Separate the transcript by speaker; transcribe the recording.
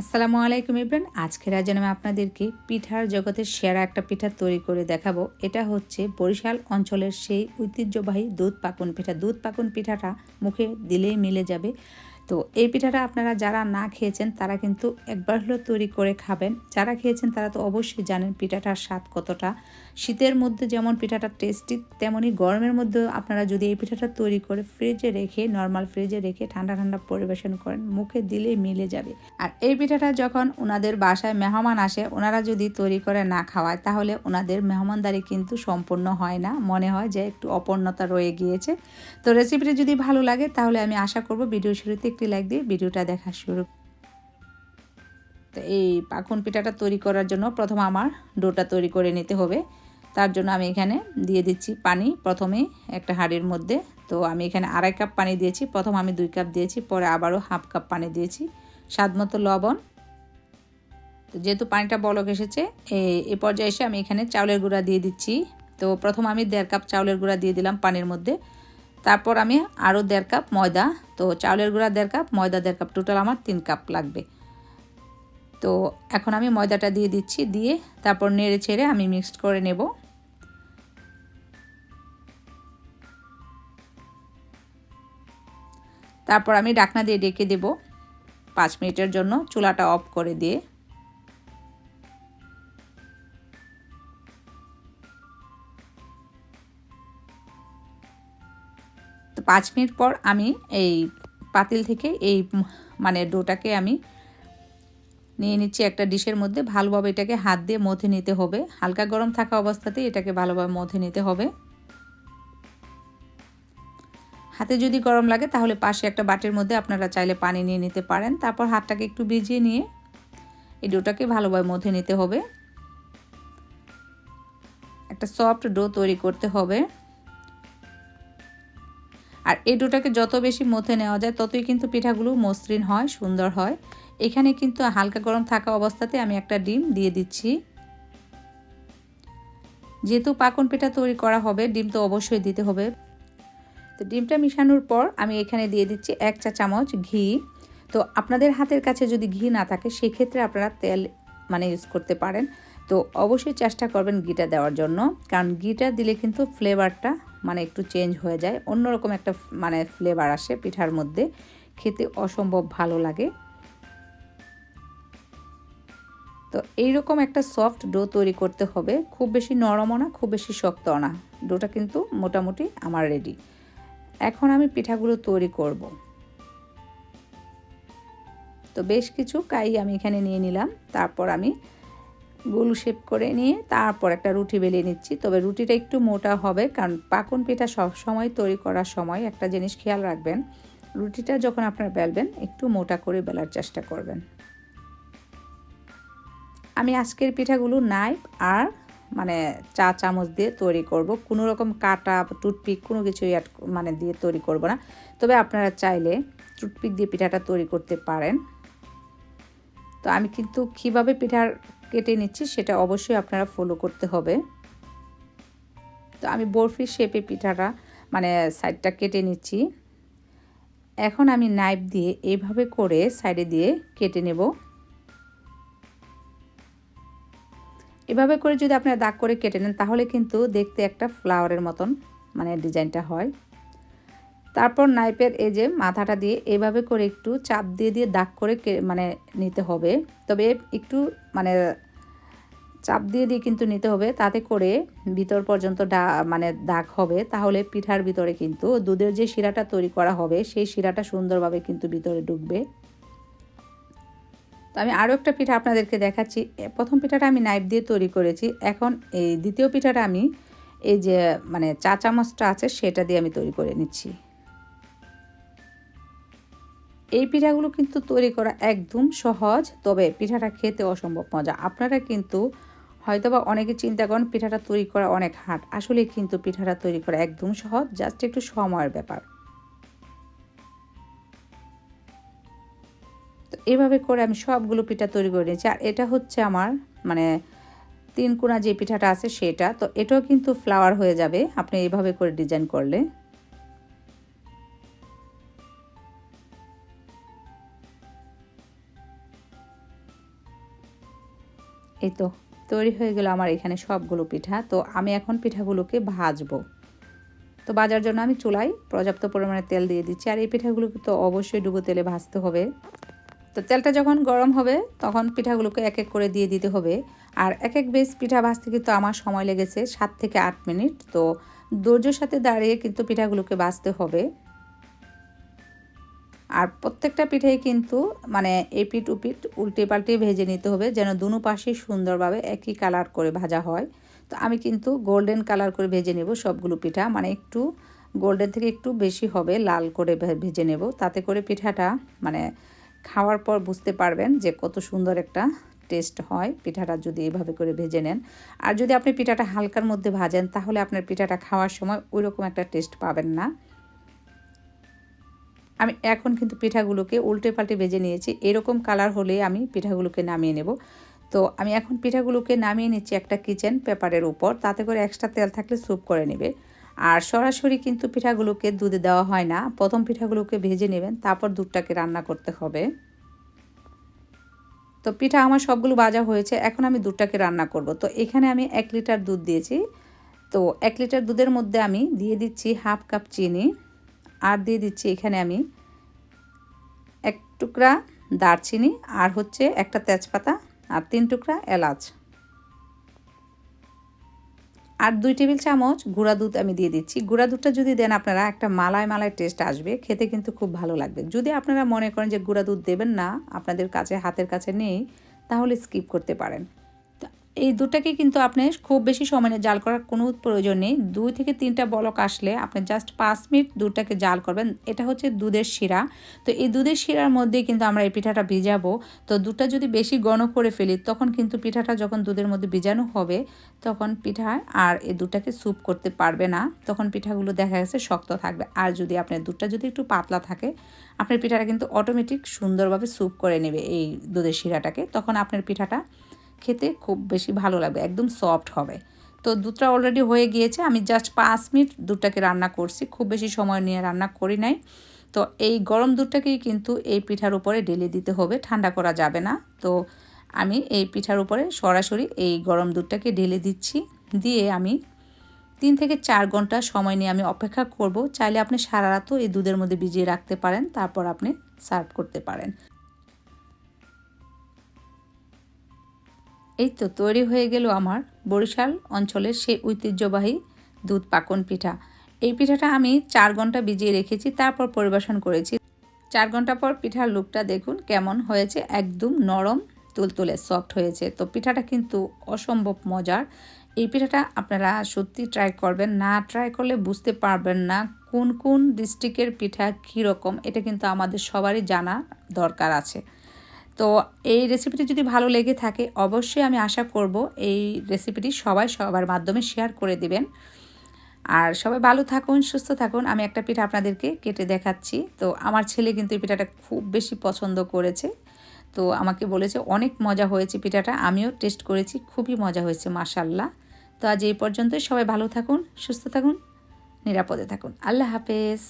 Speaker 1: আসসালামু আলাইকুম ইব্রান। আজকের আজ আমি আপনাদেরকে পিঠার জগতের সেরা একটা পিঠা তৈরি করে দেখাবো। এটা হচ্ছে বরিশাল অঞ্চলের সেই ঐতিহ্যবাহী দুধ পাকুন পিঠা। দুধ পাকুন পিঠাটা মুখে দিলেই মিলে যাবে। তো এই পিঠাটা আপনারা যারা না খেয়েছেন, তারা কিন্তু একবার হলেও তৈরি করে খাবেন। যারা খেয়েছেন, তারা তো অবশ্যই জানেন পিঠাটার স্বাদ কতটা। শীতের মধ্যে যেমন পিঠাটা টেস্টি তেমনই গরমের মধ্যে আপনারা যদি এই পিঠাটা তৈরি করে ফ্রিজে রেখে নর্মাল ফ্রিজে রেখে ঠান্ডা ঠান্ডা পরিবেশন করেন, মুখে দিলেই মিলে যাবে। আর এই পিঠাটা যখন ওনাদের বাসায় মেহমান আসে, ওনারা যদি তৈরি করে না খাওয়ায়, তাহলে ওনাদের মেহমানদারি কিন্তু সম্পূর্ণ হয় না। মনে হয় যে একটু অপূর্ণতা রয়ে গিয়েছে। তো রেসিপিটা যদি ভালো লাগে, তাহলে আমি আশা করব ভিডিও শুরুতে একটি লাইক দিয়ে ভিডিওটা দেখা শুরু। তো এই পাখন পিঠাটা তৈরি করার জন্য প্রথম আমার ডোটা তৈরি করে নিতে হবে। তার জন্য আমি এখানে দিয়ে দিচ্ছি পানি। প্রথমে একটা হাঁড়ির মধ্যে। তো আমি এখানে আড়াই কাপ পানি দিয়েছি। প্রথম আমি দুই কাপ দিয়েছি। পরে আবারও হাফ কাপ পানি দিয়েছি। স্বাদ মতো লবণ। তো যেহেতু পানিটা বলক এসেছে এ পর্যায়ে এসে আমি এখানে চাউলের গুঁড়া দিয়ে দিচ্ছি। তো প্রথম আমি দেড় কাপ চাউলের গুঁড়া দিয়ে দিলাম পানির মধ্যে। তারপর আমি আরও দেড় কাপ ময়দা, তো চাউলের গুঁড়া দেড় কাপ, ময়দা দেড় কাপ, টোটাল আমার তিন কাপ লাগবে। তো এখন আমি ময়দাটা দিয়ে দিচ্ছি, দিয়ে তারপর নেড়ে ছেড়ে আমি মিক্সড করে নেব। তারপর আমি ডাকনা দিয়ে ডেকে দেব পাঁচ মিনিটের জন্য, চুলাটা অফ করে দিয়ে। পাঁচ মিনিট পর আমি এই পাতিল থেকে এই মানে ডোটাকে আমি নিয়ে নিচ্ছি একটা ডিশের মধ্যে। ভালোভাবে এটাকে হাত দিয়ে মথে নিতে হবে। হালকা গরম থাকা অবস্থাতেই এটাকে ভালোভাবে মথে নিতে হবে। হাতে যদি গরম লাগে তাহলে পাশে একটা বাটির মধ্যে আপনারা চাইলে পানি নিয়ে নিতে পারেন। তারপর হাতটাকে একটু ভিজিয়ে নিয়ে এই ডোটাকে ভালোভাবে মথে নিতে হবে। একটা সফট ডো তৈরি করতে হবে। আর এই ডোটাকে যত বেশি মথে নেওয়া যায়, ততই কিন্তু পিঠাগুলো মসৃণ হয়, সুন্দর হয়। এখানে কিন্তু হালকা গরম থাকা অবস্থাতে আমি একটা ডিম দিয়ে দিচ্ছি। যেহেতু পাকন পিঠা তৈরি করা হবে, ডিম তো অবশ্যই দিতে হবে। তো ডিমটা মিশানোর পর আমি এখানে দিয়ে দিচ্ছি এক চা চামচ ঘি। তো আপনাদের হাতের কাছে যদি ঘি না থাকে, সেক্ষেত্রে আপনারা তেল মানে ইউজ করতে পারেন। তো অবশ্যই চেষ্টা করবেন ঘিটা দেওয়ার জন্য, কারণ ঘিটা দিলে কিন্তু ফ্লেভারটা মানে একটু চেঞ্জ হয়ে যায়। অন্যরকম একটা মানে ফ্লেভার আসে পিঠার মধ্যে। খেতে অসম্ভব ভালো লাগে। তো এইরকম একটা সফট ডো তৈরি করতে হবে। খুব বেশি নরমও না, খুব বেশি শক্তও না। ডোটা কিন্তু মোটামুটি আমার রেডি এখন আমি পিঠাগুলো তৈরি করব। তো বেশ কিছু কাই আমি এখানে নিয়ে নিলাম। তারপর আমি গোল শেপ করে নিয়ে তারপর একটা রুটি বেলিয়ে নিচ্ছি। তবে রুটিটা একটু মোটা হবে, কারণ পাকন পিঠা সব সময় তৈরি করার সময় একটা জিনিস খেয়াল রাখবেন, রুটিটা যখন আপনারা বেলবেন, একটু মোটা করে বেলার চেষ্টা করবেন। আমি আজকের পিঠাগুলো নাইফ আর মানে চা চামচ দিয়ে তৈরি করব। কোনো রকম কাটা, টুথপিক কোনো কিছু অ্যাড মানে দিয়ে তৈরি করব না। তবে আপনারা চাইলে টুথপিক দিয়ে পিঠাটা তৈরি করতে পারেন। তো আমি কিন্তু কীভাবে পিঠার কেটে নিচ্ছি, সেটা অবশ্যই আপনারা ফলো করতে হবে। তো আমি বরফির শেপে পিঠাটা মানে সাইডটা কেটে নিচ্ছি। এখন আমি নাইফ দিয়ে এইভাবে করে সাইডে দিয়ে কেটে নেব। এভাবে করে যদি আপনারা দাগ করে কেটে নেন, তাহলে কিন্তু দেখতে একটা ফ্লাওয়ারের মতন মানে ডিজাইনটা হয়। তারপর নাইপের এই যে মাথাটা দিয়ে এভাবে করে একটু চাপ দিয়ে দিয়ে দাগ করে মানে নিতে হবে। তবে একটু মানে চাপ দিয়ে দিয়ে কিন্তু নিতে হবে। তাতে করে ভিতর পর্যন্ত ডা মানে দাগ হবে। তাহলে পিঠার ভিতরে কিন্তু দুধের যে শিরাটা তৈরি করা হবে, সেই শিরাটা সুন্দরভাবে কিন্তু ভিতরে ঢুকবে। তো আমি আরও একটা পিঠা আপনাদেরকে দেখাচ্ছি। প্রথম পিঠাটা আমি নাইফ দিয়ে তৈরি করেছি। এখন এই দ্বিতীয় পিঠাটা আমি এই যে মানে চা চামচটা আছে, সেটা দিয়ে আমি তৈরি করে নিচ্ছি। এই পিঠাগুলো কিন্তু তৈরি করা একদম সহজ, তবে পিঠাটা খেতে অসম্ভব মজা। আপনারা কিন্তু হয়তোবা অনেকে চিন্তা করেন পিঠাটা তৈরি করা অনেক হাট আসলে কিন্তু পিঠাটা তৈরি করা একদম সহজ, জাস্ট একটু সময়ের ব্যাপার। তো এভাবে করে আমি সবগুলো পিঠা তৈরি করে নিয়েছি। আর এটা হচ্ছে আমার মানে তিন কোনা যে পিঠাটা আছে সেটা। তো এটাও কিন্তু ফ্লাওয়ার হয়ে যাবে। আপনি এইভাবে করে ডিজাইন করলে। এই তো, তৈরি হয়ে গেল আমার এখানে সবগুলো পিঠা। তো আমি এখন পিঠাগুলোকে ভাজবো। তো বাজার জন্য আমি চুলায় পর্যাপ্ত পরিমাণে তেল দিয়ে দিচ্ছি। আর এই পিঠাগুলোকে তো অবশ্যই ডুবো তেলে ভাজতে হবে। তো তেলটা যখন গরম হবে, তখন পিঠাগুলোকে এক এক করে দিয়ে দিতে হবে। আর এক এক বেশ পিঠা ভাজতে কিন্তু আমার সময় লেগেছে সাত থেকে আট মিনিট। তো ধৈর্যের সাথে দাঁড়িয়ে কিন্তু পিঠাগুলোকে ভাজতে হবে। আর প্রত্যেকটা পিঠেই কিন্তু মানে এপিট উপিট উল্টে পাল্টে ভেজে নিতে হবে, যেন দুনো পাশেই সুন্দরভাবে একই কালার করে ভাজা হয়। তো আমি কিন্তু গোল্ডেন কালার করে ভেজে নেব সবগুলো পিঠা মানে একটু গোল্ডেন থেকে একটু বেশি হবে লাল করে ভেজে নেব। তাতে করে পিঠাটা মানে খাওয়ার পর বুঝতে পারবেন যে কত সুন্দর একটা টেস্ট হয় পিঠাটা যদি এভাবে করে ভেজে নেন। আর যদি আপনি পিঠাটা হালকার মধ্যে ভাজেন, তাহলে আপনার পিঠাটা খাওয়ার সময় ওই রকম একটা টেস্ট পাবেন না। আমি এখন কিন্তু পিঠাগুলোকে উল্টে পাল্টে ভেজে নিয়েছি। এরকম কালার হলে আমি পিঠাগুলোকে নামিয়ে নেব। তো আমি এখন পিঠাগুলোকে নামিয়ে নিচ্ছি একটা কিচেন পেপারের উপর। তাতে করে এক্সট্রা তেল থাকলে স্যুপ করে নেবে। আর সরাসরি কিন্তু পিঠাগুলোকে দুধে দেওয়া হয় না। প্রথম পিঠাগুলোকে ভেজে নেবেন, তারপর দুধটাকে রান্না করতে হবে। তো পিঠা আমার সবগুলো ভাজা হয়েছে, এখন আমি দুধটাকে রান্না করব। তো এখানে আমি এক লিটার দুধ দিয়েছি। তো এক লিটার দুধের মধ্যে আমি দিয়ে দিচ্ছি হাফ কাপ চিনি। আর দিয়ে দিচ্ছি এখানে আমি এক টুকরা দারচিনি আর হচ্ছে একটা তেজপাতা আর তিন টুকরা এলাচ। আর দুই টেবিল চামচ গুঁড়া দুধ আমি দিয়ে দিচ্ছি। গুঁড়া দুধটা যদি দেন আপনারা, একটা মালায় মালায় টেস্ট আসবে, খেতে কিন্তু খুব ভালো লাগবে। যদি আপনারা মনে করেন যে গুঁড়া দুধ দেবেন না, আপনাদের কাছে, হাতের কাছে নেই, তাহলে স্কিপ করতে পারেন। এই দুধটাকে কিন্তু আপনি খুব বেশি সময় জাল করার কোনো প্রয়োজন নেই। দুই থেকে তিনটা বলক আসলে আপনি জাস্ট পাঁচ মিনিট দুধটাকে জাল করবেন। এটা হচ্ছে দুধের শিরা। তো এই দুধের শিরার মধ্যে কিন্তু আমরা এই পিঠাটা ভিজাবো। তো দুধটা যদি বেশি ঘন করে ফেলি, তখন কিন্তু পিঠাটা যখন দুধের মধ্যে ভিজানো হবে, তখন পিঠা আর এই দুধটাকে স্যুপ করতে পারবে না। তখন পিঠাগুলো দেখা গেছে শক্ত থাকবে। আর যদি আপনার দুধটা যদি একটু পাতলা থাকে, আপনার পিঠাটা কিন্তু অটোমেটিক সুন্দরভাবে স্যুপ করে নেবে এই দুধের শিরাটাকে। তখন আপনার পিঠাটা খেতে খুব বেশি ভালো লাগবে, একদম সফট হবে। তো দুধটা অলরেডি হয়ে গিয়েছে, আমি জাস্ট পাঁচ মিনিট দুধটাকে রান্না করছি, খুব বেশি সময় নিয়ে রান্না করি নাই। তো এই গরম দুধটাকেই কিন্তু এই পিঠার উপরে ঢেলে দিতে হবে, ঠান্ডা করা যাবে না। তো আমি এই পিঠার উপরে সরাসরি এই গরম দুধটাকে ঢেলে দিচ্ছি, দিয়ে আমি তিন থেকে চার ঘণ্টা সময় নিয়ে আমি অপেক্ষা করব। চাইলে আপনি সারা রাতও এই দুধের মধ্যে ভিজিয়ে রাখতে পারেন, তারপর আপনি সার্ভ করতে পারেন। এই তো তৈরি হয়ে গেল আমার বরিশাল অঞ্চলের সেই ঐতিহ্যবাহী দুধ পাকন পিঠা। এই পিঠাটা আমি চার ঘণ্টা ভিজিয়ে রেখেছি, তারপর পরিবেশন করেছি। চার ঘণ্টা পর পিঠার লুকটা দেখুন কেমন হয়েছে, একদম নরম, তুলতুলে সফট হয়েছে। তো পিঠাটা কিন্তু অসম্ভব মজার। এই পিঠাটা আপনারা সত্যি ট্রাই করবেন, না ট্রাই করলে বুঝতে পারবেন না কোন কোন ডিস্ট্রিক্টের পিঠা কীরকম, এটা কিন্তু আমাদের সবারই জানা দরকার আছে। তো এই রেসিপিটি যদি ভালো লেগে থাকে, অবশ্যই আমি আশা করব এই রেসিপিটি সবাই সবার মাধ্যমে শেয়ার করে দিবেন। আর সবাই ভালো থাকুন, সুস্থ থাকুন। আমি একটা পিঠা আপনাদেরকে কেটে দেখাচ্ছি। তো আমার ছেলে কিন্তু এই পিঠাটা খুব বেশি পছন্দ করেছে। তো আমাকে বলেছে, অনেক মজা হয়েছে পিঠাটা। আমিও টেস্ট করেছি। খুবই মজা হয়েছে মাসাল্লাহ তো আজ এই পর্যন্তই। সবাই ভালো থাকুন, সুস্থ থাকুন, নিরাপদে থাকুন। আল্লাহ হাফেজ।